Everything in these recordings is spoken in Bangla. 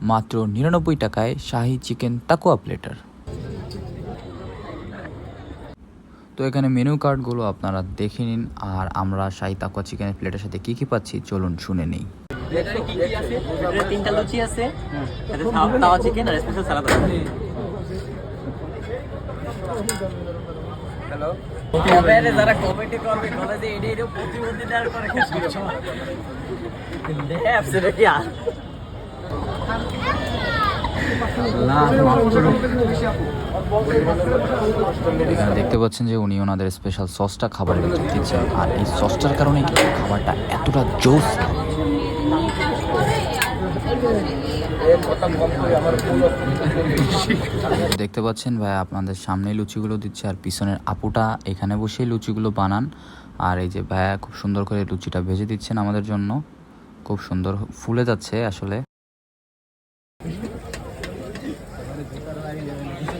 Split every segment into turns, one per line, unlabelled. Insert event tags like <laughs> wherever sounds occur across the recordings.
মাত্র নিরানব্বই টাকায় শাহি চিকেন তাকুয়া প্লেটার। তো এখানে মেনু কার্ডগুলো আপনারা দেখে নিন আর আমরা শাহি তাকুয়া চিকেনের প্লেটের সাথে কী কী পাচ্ছি চলুন শুনে নেই।
এখানে কি কি আছে এখানে তিনটা লুচি আছে তাওয়া- তাওয়া চিকেন আর স্পেশাল সালাদ আছে। হ্যালো যারা কমেন্ট করবে বলে যে এডি এডি প্রতিবন্ধী করে <laughs> অ্যাপস এটা কি আর
দেখতে পাচ্ছেন যে উনি ওনাদের স্পেশাল সসটা খাবারের ভিতরে দিচ্ছেন আর এই সসটার কারণে কিন্তু খাবারটা এতটা জোস দেখতে পাচ্ছেন ভাই, আপনাদের সামনে লুচিগুলো দিচ্ছে, আর পিছনের আপুটা এখানে বসেই লুচিগুলো বানান। আর এই যে ভাইয়া খুব সুন্দর করে লুচিটা ভেজে দিচ্ছেন আমাদের জন্য। খুব সুন্দর ফুলে যাচ্ছে আসলে।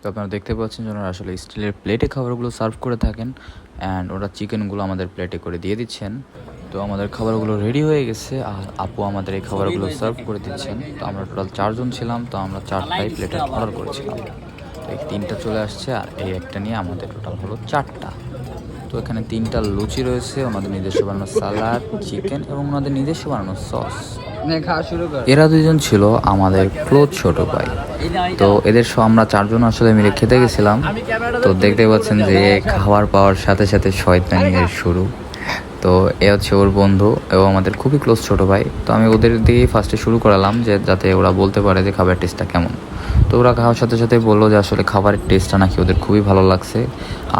তো আপনারা দেখতে পাচ্ছেন যে ওনারা আসলে স্টিলের প্লেটে খাবারগুলো সার্ভ করে থাকেন অ্যান্ড ওরা চিকেনগুলো আমাদের প্লেটে করে দিয়ে দিচ্ছেন। তো আমাদের খাবারগুলো রেডি হয়ে গেছে। আর আপু আমাদের এই খাবারগুলো সার্ভ করে দিচ্ছেন। তো আমরা টোটাল চারজন ছিলাম। তো আমরা চারটাই প্লেটে অর্ডার করেছিলাম। তো এই তিনটা চলে আসছে আর এই একটা নিয়ে আমাদের টোটাল হলো চারটা। তো এখানে তিনটা লুচি রয়েছে। ওনাদের নিজস্ব বানানো সালাদ চিকেন এবং ওনাদের নিজস্ব বানানো সস এরা দুজন ছিল আমাদের ক্লোথ ছোট ভাই। তো এদের সব আমরা চারজন আসলে মিলে খেতে গেছিলাম। তো দেখতে পাচ্ছেন যে খাবার পাওয়ার সাথে সাথে শয়তানির শুরু। তো এ হচ্ছে ওর বন্ধু এবং আমাদের খুবই ক্লোজ ছোট ভাই। তো আমি ওদের দিয়েই ফার্স্টে শুরু করালাম যে যাতে ওরা বলতে পারে যে খাবার টেস্টটা কেমন। তো ওরা খাওয়ার সাথে সাথে বলল যে আসলে খাবারের টেস্টটা নাকি ওদের খুবই ভালো লাগছে।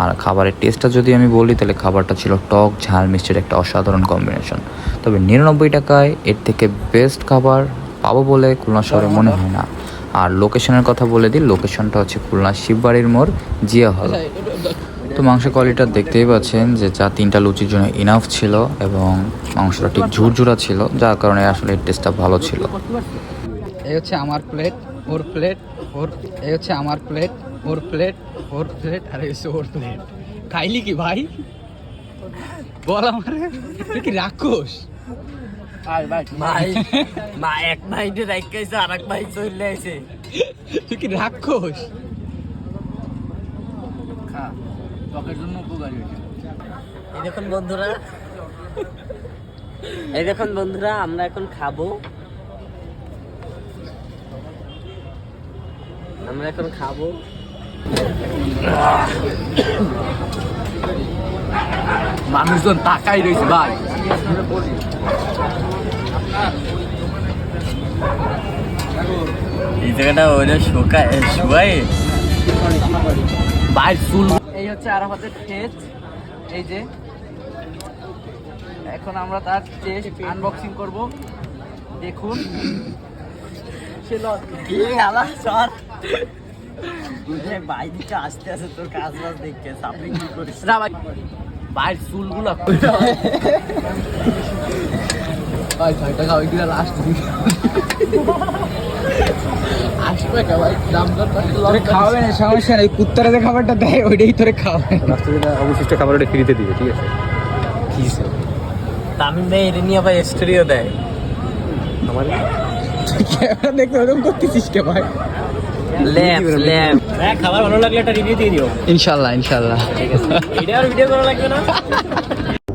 আর খাবারের টেস্টটা যদি আমি বলি, তাহলে খাবারটা ছিল টক ঝাল মিষ্টির একটা অসাধারণ কম্বিনেশন তবে নিরানব্বই টাকায় এর থেকে বেস্ট খাবার পাবো বলে খুলনা শহরে মনে হয় না। আর লোকেশনের কথা বলে দিই লোকেশনটা হচ্ছে খুলনা শিববাড়ির মোড়, জিয়া হল। তো মাংসের কোয়ালিটিটা দেখতেই পাচ্ছেন যে যা তিনটা লুচির জন্য ইনাফ ছিল এবং মাংসটা ঠিক ঝুরঝুরা ছিল, যার কারণে আসলে টেস্টটা ভালো ছিল।
এই হচ্ছে আমার প্লেট ওর প্লেট ওর এই হচ্ছে আমার প্লেট ওর প্লেট ওর প্লেট আর এই হচ্ছে ওর প্লেট খাইলি কি ভাই? বল আমারে তুই কি রাক্ষস?
ভাই। মা এক মাইন্ডে রাখাইছে আর এক মাইন্ড চলে আইছে।
তুই রাক্ষস?
এই দেখুন বন্ধুরা এই দেখুন বন্ধুরা আমরা এখন খাব আমরা এখন খাব।
মানুষজন তাকাই রয়েছে ভাই।
এই জায়গাটা ওইটা শুকায় শুকায় বাইর চুল
এই হচ্ছে আরাফাতের ফেজ এই যে এখন আমরা তার টেস্ট আনবক্সিং করব। দেখুন।
সে কি আলা সর ভাই দিকে আসতে আসতে তোর কাজ বাজ দেখতে আপনি কি করিস
না ভাই
বাইর চুলগুলো
ভাই ছয় টাকা কিনা লাস্ট আসবে কে ভাই? দাম দর তোরে খাওয়াবে না সমস্যা নেই। কুত্তারা যে খাবারটা দেয় ওইটাই তোরে খাওয়াবে।
লাস্টে যেটা অবশিষ্ট খাবার ওটা ফ্রিতে দিবে ঠিক আছে?
তামিম ভাই এটা নিয়ে আবার স্টোরিও দেয়।
আমার
ক্যামেরা দেখতে ওরকম করতেছিস কে ভাই?
হ্যাঁ খাবার ভালো লাগলে একটা রিভিউ দিয়ে দিও।
ইনশাল্লাহ ইনশাল্লাহ।
ভিডিও করা লাগবে না? <laughs>